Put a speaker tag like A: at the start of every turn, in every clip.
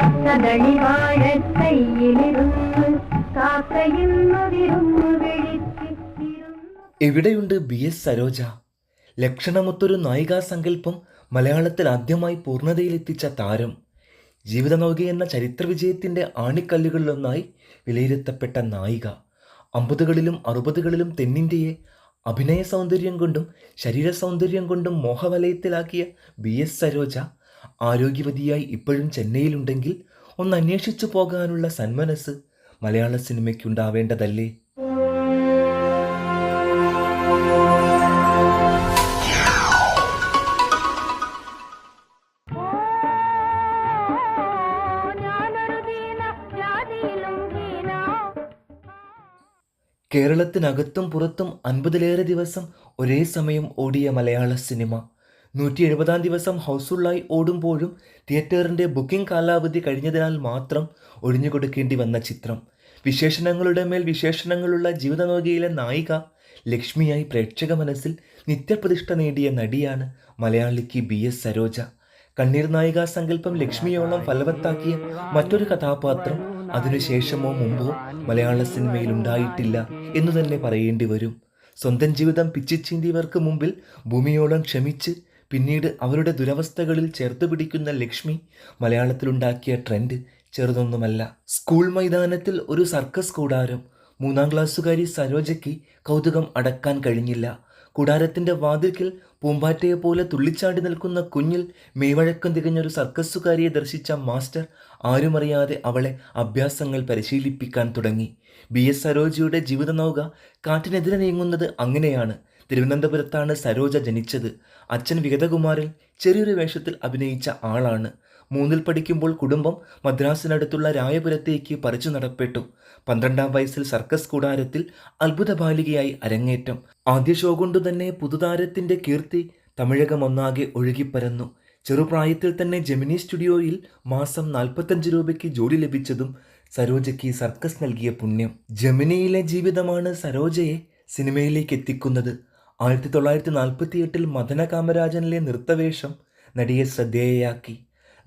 A: കദളി
B: എവിടെയുണ്ട് B S Saroja? ലക്ഷണമൊത്തൊരു നായികാ സങ്കല്പം മലയാളത്തിൽ ആദ്യമായി പൂർണതയിലെത്തിച്ച താരം. ജീവിതനൗക എന്ന ചരിത്ര വിജയത്തിന്റെ ആണിക്കല്ലുകളിലൊന്നായി വിലയിരുത്തപ്പെട്ട നായിക. അമ്പതുകളിലും അറുപതുകളിലും തെന്നിന്ത്യയെ അഭിനയ സൗന്ദര്യം കൊണ്ടും ശരീര സൗന്ദര്യം കൊണ്ടും മോഹവലയത്തിലാക്കിയ ബി എസ് സരോജ ആരോഗ്യവതിയായി ഇപ്പോഴും ചെന്നൈയിലുണ്ടെങ്കിൽ ഒന്ന് അന്വേഷിച്ചു പോകാനുള്ള സന്മനസ് മലയാള സിനിമയ്ക്കുണ്ടാവേണ്ടതല്ലേ? കേരളത്തിനകത്തും പുറത്തും അൻപതിലേറെ ദിവസം ഒരേ സമയം ഓടിയ മലയാള സിനിമ. നൂറ്റി എഴുപതാം ദിവസം ഹൗസ്ഫുള്ളായി ഓടുമ്പോഴും തിയേറ്ററിന്റെ ബുക്കിംഗ് കാലാവധി കഴിഞ്ഞതിനാൽ മാത്രം ഒഴിഞ്ഞുകൊടുക്കേണ്ടി വന്ന ചിത്രം. വിശേഷണങ്ങളുടെ മേൽ വിശേഷണങ്ങളുള്ള ജീവിതനോകിയിലെ നായിക ലക്ഷ്മിയായി പ്രേക്ഷക മനസ്സിൽ നിത്യപ്രതിഷ്ഠ നേടിയ നടിയാണ് മലയാളിക്ക് ബി എസ് സരോജ. കണ്ണീർ നായിക സങ്കല്പം ലക്ഷ്മിയോളം ഫലവത്താക്കിയ മറ്റൊരു കഥാപാത്രം അതിനുശേഷമോ മുമ്പോ മലയാള സിനിമയിൽ ഉണ്ടായിട്ടില്ല എന്ന് തന്നെ പറയേണ്ടി വരും. സ്വന്തം ജീവിതം പിച്ചിച്ചീന്തിയവർക്ക് മുമ്പിൽ ഭൂമിയോളം ക്ഷമിച്ച് പിന്നീട് അവരുടെ ദുരവസ്ഥകളിൽ ചേർത്ത് പിടിക്കുന്ന ലക്ഷ്മി മലയാളത്തിലുണ്ടാക്കിയ ട്രെൻഡ് ചെറുതൊന്നുമല്ല. സ്കൂൾ മൈതാനത്തിൽ ഒരു സർക്കസ് കൂടാരം. മൂന്നാം ക്ലാസ്സുകാരി സരോജയ്ക്ക് കൗതുകം അടക്കാൻ കഴിഞ്ഞില്ല. കൂടാരത്തിന്റെ വാതിൽക്കിൽ പൂമ്പാറ്റയെ പോലെ തുള്ളിച്ചാടി നിൽക്കുന്ന കുഞ്ഞിൽ മെയ്വഴക്കം തികഞ്ഞൊരു സർക്കസുകാരിയെ ദർശിച്ച മാസ്റ്റർ ആരുമറിയാതെ അവളെ അഭ്യാസങ്ങൾ പരിശീലിപ്പിക്കാൻ തുടങ്ങി. ബി. എസ്. സരോജയുടെ ജീവിതനൗക കാറ്റിനെതിരെ നീങ്ങുന്നത് അങ്ങനെയാണ്. തിരുവനന്തപുരത്താണ് സരോജ ജനിച്ചത്. അച്ഛൻ വിഗതകുമാരിൽ ചെറിയൊരു വേഷത്തിൽ അഭിനയിച്ച ആളാണ്. മൂന്നിൽ പഠിക്കുമ്പോൾ കുടുംബം മദ്രാസിനടുത്തുള്ള രായപുരത്തേക്ക് പറിച്ചു നടപ്പെട്ടു. പന്ത്രണ്ടാം വയസ്സിൽ സർക്കസ് കൂടാരത്തിൽ അത്ഭുത ബാലികയായി അരങ്ങേറ്റം. ആദ്യ ഷോ കൊണ്ടു തന്നെ പുതുതാരത്തിന്റെ കീർത്തി തമിഴകമൊന്നാകെ ഒഴുകിപ്പരന്നു. ചെറുപ്രായത്തിൽ തന്നെ ജെമിനി സ്റ്റുഡിയോയിൽ മാസം നാൽപ്പത്തഞ്ച് രൂപയ്ക്ക് ജോലി ലഭിച്ചതും സരോജയ്ക്ക് സർക്കസ് നൽകിയ പുണ്യം. ജെമിനിയിലെ ജീവിതമാണ് സരോജയെ സിനിമയിലേക്ക് എത്തിക്കുന്നത്. ആയിരത്തി തൊള്ളായിരത്തി നാൽപ്പത്തി എട്ടിൽ മദന കാമരാജനിലെ നൃത്തവേഷം നടിയെ ശ്രദ്ധേയയാക്കി.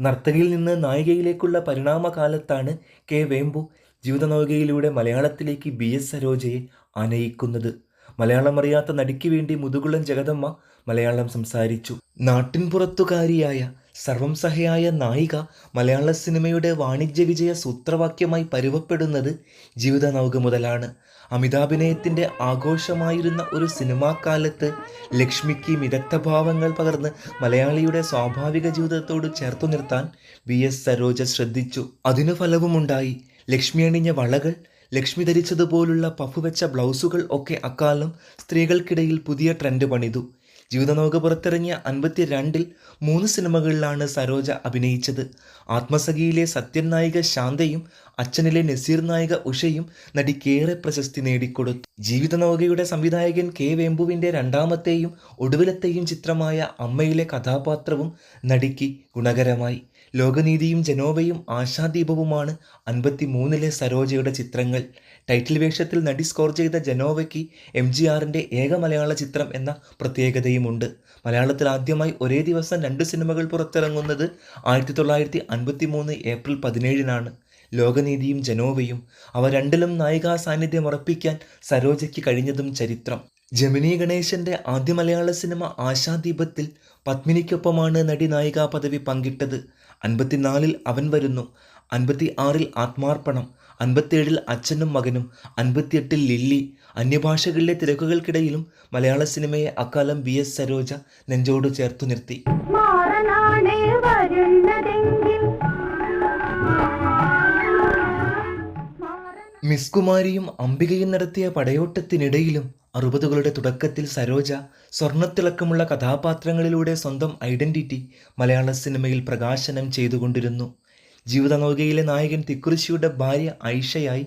B: നർത്തകിയിൽ നിന്ന് നായികയിലേക്കുള്ള പരിണാമകാലത്താണ് കെ. വേമ്പു ജീവിതനൗകയിലൂടെ മലയാളത്തിലേക്ക് ബി. എസ്. സരോജയെ ആനയിക്കുന്നത്. മലയാളം അറിയാത്ത നടിക്ക് വേണ്ടി മുതുകുളം ജഗദമ്മ മലയാളം സംസാരിച്ചു. നാട്ടിൻപുറത്തുകാരിയായ സർവം സഹയായ നായിക മലയാള സിനിമയുടെ വാണിജ്യ വിജയ സൂത്രവാക്യമായി പരുവപ്പെടുന്നത് ജീവിതനൗക മുതലാണ്. അമിതാഭിനയത്തിന്റെ ആഘോഷമായിരുന്ന ഒരു സിനിമാക്കാലത്ത് ലക്ഷ്മിക്ക് വിദഗ്ധ ഭാവങ്ങൾ പകർന്ന് മലയാളിയുടെ സ്വാഭാവിക ജീവിതത്തോട് ചേർത്തു നിർത്താൻ വി എസ് സരോജ ശ്രദ്ധിച്ചു. അതിനു ഫലവുമുണ്ടായി. ലക്ഷ്മി അണിഞ്ഞ വളകൾ ലക്ഷ്മി ധരിച്ചതുപോലുള്ള പഫുവെച്ച ബ്ലൗസുകൾ ഒക്കെ അക്കാലം സ്ത്രീകൾക്കിടയിൽ പുതിയ ട്രെൻഡ് പണിതു. ജീവിതനൗക പുറത്തിറങ്ങിയ അൻപത്തി രണ്ടിൽ മൂന്ന് സിനിമകളിലാണ് സരോജ അഭിനയിച്ചത്. ആത്മസഖിയിലെ സത്യൻ നായിക ശാന്തയും അച്ഛനിലെ നസീർ നായിക ഉഷയും നടിക്കേറെ പ്രശസ്തി നേടിക്കൊടുത്തു. ജീവിതനൗകയുടെ സംവിധായകൻ കെ വേമ്പുവിന്റെ രണ്ടാമത്തെയും ഒടുവിലത്തെയും ചിത്രമായ അമ്മയിലെ കഥാപാത്രവും നടിക്ക് ഗുണകരമായി. ലോകനീതിയും ജനോവയും ആശാദീപവുമാണ് അൻപത്തി മൂന്നിലെ സരോജയുടെ ചിത്രങ്ങൾ. ടൈറ്റിൽ വേഷത്തിൽ നടി സ്കോർ ചെയ്ത ജനോവയ്ക്ക് എം ജി ആറിന്റെ ഏക മലയാള ചിത്രം എന്ന പ്രത്യേകതയുമുണ്ട്. മലയാളത്തിൽ ആദ്യമായി ഒരേ ദിവസം രണ്ട് സിനിമകൾ പുറത്തിറങ്ങുന്നത് ആയിരത്തി തൊള്ളായിരത്തി അൻപത്തി മൂന്ന് ഏപ്രിൽ പതിനേഴിനാണ്. ലോകനീതിയും ജനോവയും അവ രണ്ടിലും നായികാ സാന്നിധ്യം ഉറപ്പിക്കാൻ സരോജയ്ക്ക് കഴിഞ്ഞതും ചരിത്രം. ജമിനി ഗണേശന്റെ ആദ്യ മലയാള സിനിമ ആശാദീപത്തിൽ പത്മിനിക്കൊപ്പമാണ് നടി നായികാ പദവി പങ്കിട്ടത്. അൻപത്തിനാലിൽ അവൻ വരുന്നു. അൻപത്തി ആറിൽ ആത്മാർപ്പണം. അൻപത്തിയേഴിൽ അച്ഛനും മകനും അൻപത്തിയെട്ടിൽ ലില്ലി. അന്യഭാഷകളിലെ തിരക്കുകൾക്കിടയിലും മലയാള സിനിമയെ അക്കാലം വി എസ് സരോജ നെഞ്ചോട് ചേർത്തു നിർത്തി. മിസ് കുമാരിയും അംബികയും നടത്തിയ പടയോട്ടത്തിനിടയിലും അറുപതുകളുടെ തുടക്കത്തിൽ സരോജ സ്വർണത്തിളക്കമുള്ള കഥാപാത്രങ്ങളിലൂടെ സ്വന്തം ഐഡന്റിറ്റി മലയാള സിനിമയിൽ പ്രകാശനം ചെയ്തുകൊണ്ടിരുന്നു. ജീവിതനൗകയിലെ നായകൻ തിക്കുറിശിയുടെ ഭാര്യ ഐഷയായി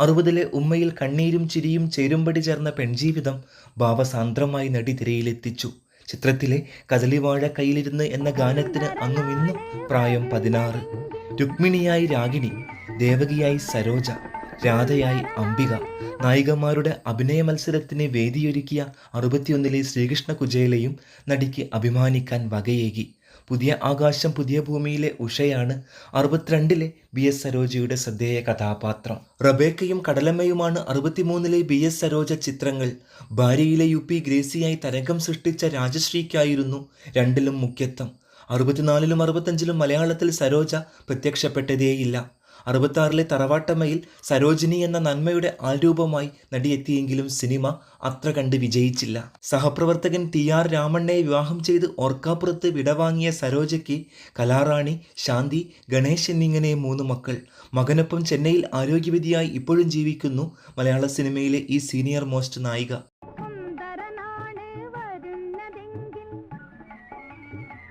B: അറുപതിലെ ഉമ്മയിൽ കണ്ണീരും ചിരിയും ചേരുംപടി ചേർന്ന പെൺജീവിതം ഭാവസാന്ദ്രമായി നടി തിരയിലെത്തിച്ചു. ചിത്രത്തിലെ കദലിവാഴ കയ്യിലിരുന്ന് എന്ന ഗാനത്തിന് അന്നും ഇന്നും പ്രായം പതിനാറ്. രുക്മിണിയായി രാഗിണി ദേവകിയായി സരോജ രാധയായി അംബിക. നായികമാരുടെ അഭിനയ മത്സരത്തിന് വേദിയൊരുക്കിയ അറുപത്തിയൊന്നിലെ ശ്രീകൃഷ്ണ കുജയിലെയും നടിക്ക് അഭിമാനിക്കാൻ വകയേകി. പുതിയ ആകാശം പുതിയ ഭൂമിയിലെ ഉഷയാണ് അറുപത്തിരണ്ടിലെ ബി എസ് സരോജയുടെ ശ്രദ്ധേയ കഥാപാത്രം. റബേക്കയും കടലമ്മയുമാണ് അറുപത്തിമൂന്നിലെ ബി എസ് സരോജ ചിത്രങ്ങൾ. ഭാര്യയിലെ യു പി ഗ്രേസിയായി തരംഗം സൃഷ്ടിച്ച രാജശ്രീക്കായിരുന്നു രണ്ടിലും മുഖ്യത്വം. അറുപത്തിനാലിലും അറുപത്തഞ്ചിലും മലയാളത്തിൽ സരോജ പ്രത്യക്ഷപ്പെട്ടതേയില്ല. അറുപത്താറിലെ തറവാട്ടമ്മയിൽ സരോജിനി എന്ന നന്മയുടെ ആരൂപമായി നടിയെത്തിയെങ്കിലും സിനിമ അത്ര കണ്ട് വിജയിച്ചില്ല. സഹപ്രവർത്തകൻ ടി ആർ രാമണ്ണയെ വിവാഹം ചെയ്ത് ഓർക്കാപ്പുറത്ത് വിടവാങ്ങിയ സരോജയ്ക്ക് കലാറാണി ശാന്തി ഗണേശ് എന്നിങ്ങനെ മൂന്ന് മക്കൾ. മകനൊപ്പം ചെന്നൈയിൽ ആരോഗ്യവിധിയായി ഇപ്പോഴും ജീവിക്കുന്നു മലയാള സിനിമയിലെ ഈ സീനിയർ മോസ്റ്റ് നായിക.